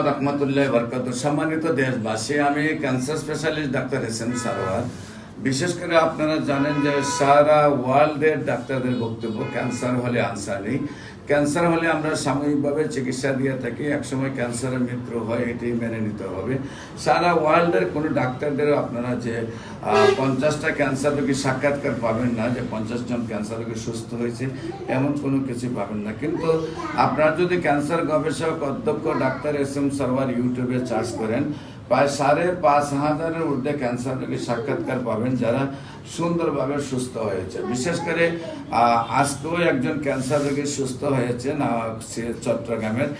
রহমতুল্লাহ বরকত সম্মানিত দেশবাসী আমি cancer specialist doctor S M Sarwar বিশেষ করে আপনারা জানেন যে সারা ওয়ার্ল্ডের ডাক্তারদের বক্তব্য, ক্যান্সার হলে আনসার নেই। ক্যান্সার হলে আমরা সাময়িকভাবে চিকিৎসা দিয়ে থাকি, একসময় ক্যান্সারের মৃত্যু হয়, এটাই মেনে নিতে হবে। সারা ওয়ার্ল্ডের কোনো ডাক্তারদেরও আপনারা যে পঞ্চাশটা ক্যান্সার রোগী সাক্ষাৎকার পাবেন না, যে পঞ্চাশ জন ক্যান্সার রোগী সুস্থ হয়েছে এমন কোনো কিছু পাবেন না। কিন্তু আপনারা যদি ক্যান্সার গবেষক, অধ্যক্ষ, ডাক্তার এস এম সারওয়ার ইউটিউবে চার্জ করেন প্রায় সাড়ে পাঁচ হাজারের ঊর্ধ্বে ক্যান্সার রোগী সাক্ষাৎকার পাবেন যারা সুন্দরভাবে সুস্থ হয়েছে। বিশেষ করে আজকেও একজন ক্যান্সার রোগী সুস্থ হয়েছেন চট্টগ্রামের।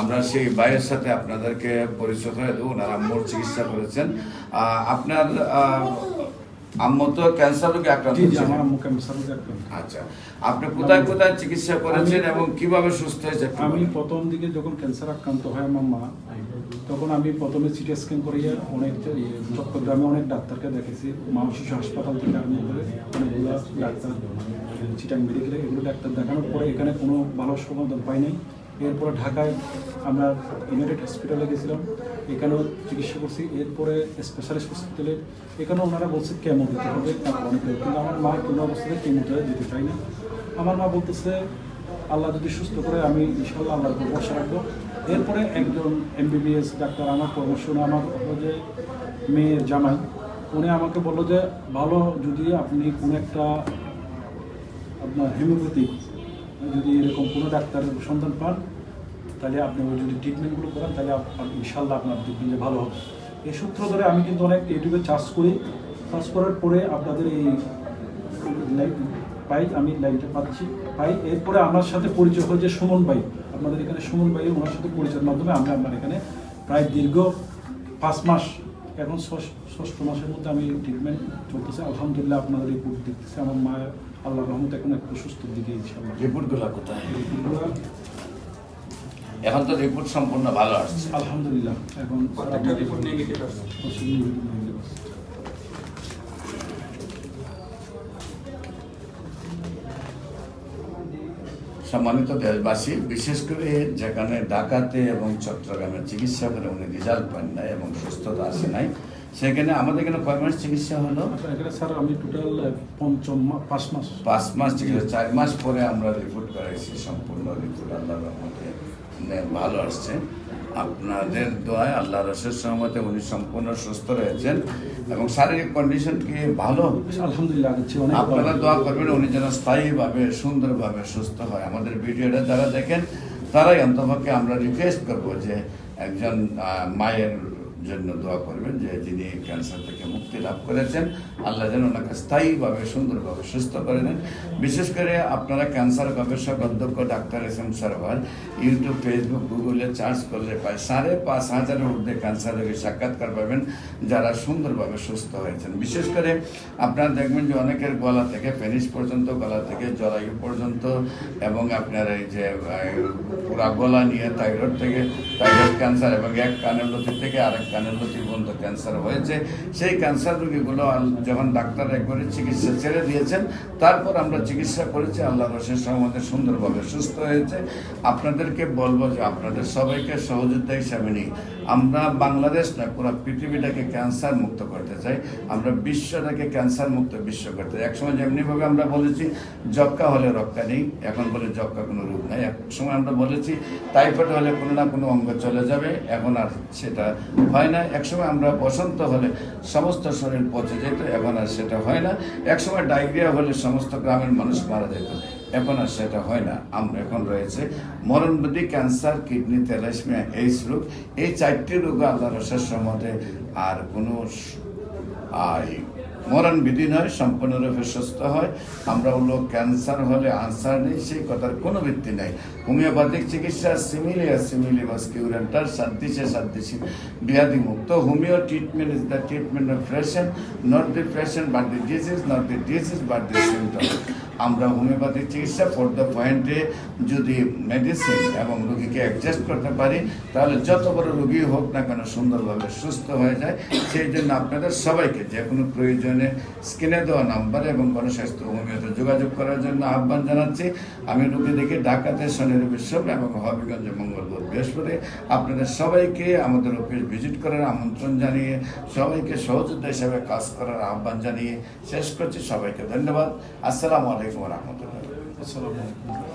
আমরা সেই ভাইয়ের সাথে আপনাদেরকে পরিচয় করে দেবো, ওনারা মোট চিকিৎসা করেছেন। আপনার আম্মু তো ক্যান্সার রোগে আক্রান্ত। আচ্ছা আপনি কোথায় কোথায় চিকিৎসা করেছেন এবং কীভাবে সুস্থ হয়েছে আমি প্রথম দিকে যখন ক্যান্সার আক্রান্ত হয় আমার মা তখন আমি প্রথমে সিটি স্ক্যান করিয়ে অনেক ইয়ে, চট্টগ্রামে অনেক ডাক্তারকে দেখেছি। মা শিশু হাসপাতাল থেকে আরম্ভ করে অনেকগুলো ডাক্তার চিটাং মেডিকেলে এগুলো ডাক্তার দেখানোর পরে এখানে কোনো ভালো সমাধান পাই নাই। এরপরে ঢাকায় আমরা ইউনাইটেড হসপিটালে গেছিলাম। এখানেও চিকিৎসা করছি, এরপরে স্পেশালিস্ট হসপিটালে এখানে ওনারা বলছে কেমো দিতে হবে কিন্তু আমার মা কোনো অবস্থাতে কেমোতে দিতে চাই না। আমার মা বলতেছে, আল্লাহ যদি সুস্থ করে, আমি ইনশাল্লাহ আল্লাহর ভরসা রাখব। এরপরে একজন এমবিবিএস ডাক্তার আমার পরামর্শ আমার যে মেয়ের জামাই। উনি আমাকে বলল যে, ভালো, যদি আপনি কোনো একটা আপনার হেমিওপ্যাথিক যদি এরকম কোনো ডাক্তারের সন্ধান পান তাহলে আপনি ওই যদি ট্রিটমেন্টগুলো করেন তাহলে ইনশাল্লাহ আপনার দেখবেন যে ভালো হবে। এই সূত্র ধরে আমি কিন্তু অনেক ইউটিউবে চার্জ করি। চার্জ করার পরে আপনাদের এই লাইন পাই আমি লাইনটা পাচ্ছি। পাই এরপরে আমার সাথে পরিচয় হয়েছে সুমন ভাই। আপনাদের এখানে সুমন ভাই ওনার সাথে পরিচয়ের মাধ্যমে আমি আপনার এখানে প্রায় দীর্ঘ পাঁচ মাস এখন ষষ্ঠ- ষষ্ঠ মাসের মধ্যে আমি ট্রিটমেন্ট চলতেছে। আলহামদুলিল্লাহ আপনাদের রিপোর্ট দেখতেছে। আমার মা আল্লাহ রহমত এখন একটু সুস্থর দিকে ইনশাল্লাহ রিপোর্টগুলো কোথায়? রিপোর্টগুলো এখন তো রিপোর্ট সম্পূর্ণ ভালো আসছে। আলহামদুলিল্লাহ এখন একটা রিপোর্ট নেগেটিভ আসছে। সম্মানিত দেশবাসী বিশেষ করে যেখানে ঢাকাতে এবং চট্টগ্রামে চিকিৎসা করে উনি রেজাল্ট পান নাই এবং সুস্থতা আসে নাই সেখানে আমাদের এখানে কয় মাস চিকিৎসা হলো? আচ্ছা, এখানে স্যার আমি টোটাল পঞ্চম পাঁচ মাস। পাঁচ মাস চিকিৎসা চার মাস পরে আমরা রিপোর্ট করাইছি সম্পূর্ণ রিপোর্ট আল্লাহ রহমতে। ভালো আসছে। আপনাদের দোয়ায় আল্লাহ রসের সহমতে উনি সম্পূর্ণ সুস্থ রয়েছেন এবং শারীরিক কন্ডিশন কি ভালো? আলহামদুলিল্লাহ আপনারা দোয়া করবেন উনি যেন স্থায়ীভাবে সুন্দরভাবে সুস্থ হয়। আমাদের ভিডিওটা যারা দেখেন তারাই অন্তপক্ষে আমরা রিকোয়েস্ট করব যে একজন মায়ের জন্য দোয়া করবেন যে যিনি ক্যান্সার থেকে মুক্তি লাভ করেছেন, আল্লাহ যেন ওনাকে স্থায়ীভাবে, সুন্দরভাবে সুস্থ করে নেন। বিশেষ করে আপনারা ক্যান্সার গবেষক অধ্যক্ষ doctor S M Sarwar YouTube Facebook গুগলে চার্জ করলে প্রায় সাড়ে পাঁচ হাজারের ঊর্ধ্বে ক্যান্সার রোগীর সাক্ষাৎকার পাবেন যারা সুন্দরভাবে সুস্থ হয়েছেন। বিশেষ করে আপনারা দেখবেন যে অনেকের গলা থেকে পেনিস পর্যন্ত, গলা থেকে জরায়ু পর্যন্ত এবং আপনার এই যে পুরা গলা নিয়ে থাইরয়েড থেকে থাইরয়েড ক্যান্সার এবং এক কানের লতি থেকে আরেক কানের প্রতি পর্যন্ত ক্যান্সার হয়েছে। সেই ক্যান্সার রোগীগুলো যখন ডাক্তার একবারে চিকিৎসা ছেড়ে দিয়েছেন, তারপর আমরা চিকিৎসা করেছি। আল্লাহ রসের সহমতে সুন্দরভাবে সুস্থ হয়েছে। আপনাদেরকে বলব যে আপনাদের সবাইকে সহযোগিতা হিসাবে নিই। আমরা বাংলাদেশ না, পুরো পৃথিবীটাকে ক্যান্সার মুক্ত করতে চাই। আমরা বিশ্বটাকে ক্যান্সার মুক্ত বিশ্ব করতে চাই। একসময় যেমনিভাবে আমরা বলেছি যক্কা হলে রক্ষা নেই, এখন বলে যক্কা কোনো রূপ নাই। এক সময় আমরা বলেছি, টাইফয়েড হলে কোনো না কোনো অঙ্গ চলে যাবে, এখন আর সেটা হয় না। একসময় আমরা বসন্ত হলে সমস্ত শরীর পচে যেত, এখন আর সেটা হয় না। একসময় ডায়রিয়া হলে সমস্ত গ্রামের মানুষ মারা যেত। এখন আর সেটা হয় না। আমরা এখন রয়েছে মরণবৃদ্ধি ক্যান্সার, কিডনি তেলাসমিয়া এইস রোগ। এই চারটি রোগ আল্লাহ রসের সম্বন্ধে আর কোনো মরণ বিধি নয়, সম্পূর্ণরূপে সুস্থ হয়। আমরা হলো ক্যান্সার হলে আনসার নেই, সেই কথার কোনো ভিত্তি নেই। হোমিওপ্যাথিক চিকিৎসা, সিমিলিয়া সিমিলি ভাস্কিউরেন্টার সাদ্দিশে সাদ্দিশি ব্যাধি মুক্ত। Homeo treatment is the treatment of patient not the patient but the disease not the disease but the symptom আমরা হোমিওপ্যাথিক চিকিৎসা ফর দ্য পয়েন্টে যদি মেডিসিন এবং রোগীকে অ্যাডজাস্ট করতে পারি, তাহলে যত বড় রোগী হোক না কেন সুন্দরভাবে সুস্থ হয়ে যায়। সেই জন্য আপনাদের সবাইকে যে কোনো প্রয়োজনে স্ক্রিনে দেওয়া নাম্বার এবং গণস্বাস্থ্য হোমিওতে যোগাযোগ করার জন্য আহ্বান জানাচ্ছি। আমি রোগী দেখি ঢাকাতে শনি রবি সোম এবং হবিগঞ্জে মঙ্গলবার বৃহস্পতি। আপনাদের সবাইকে আমাদের অফিস ভিজিট করার আমন্ত্রণ জানিয়ে, সবাইকে সহযোদ্ধা হিসাবে কাজ করার আহ্বান জানিয়ে শেষ করছি। সবাইকে ধন্যবাদ। আসসালামু আলাইকুম। রহমতুল্লাহ আসসালামু আলাইকুম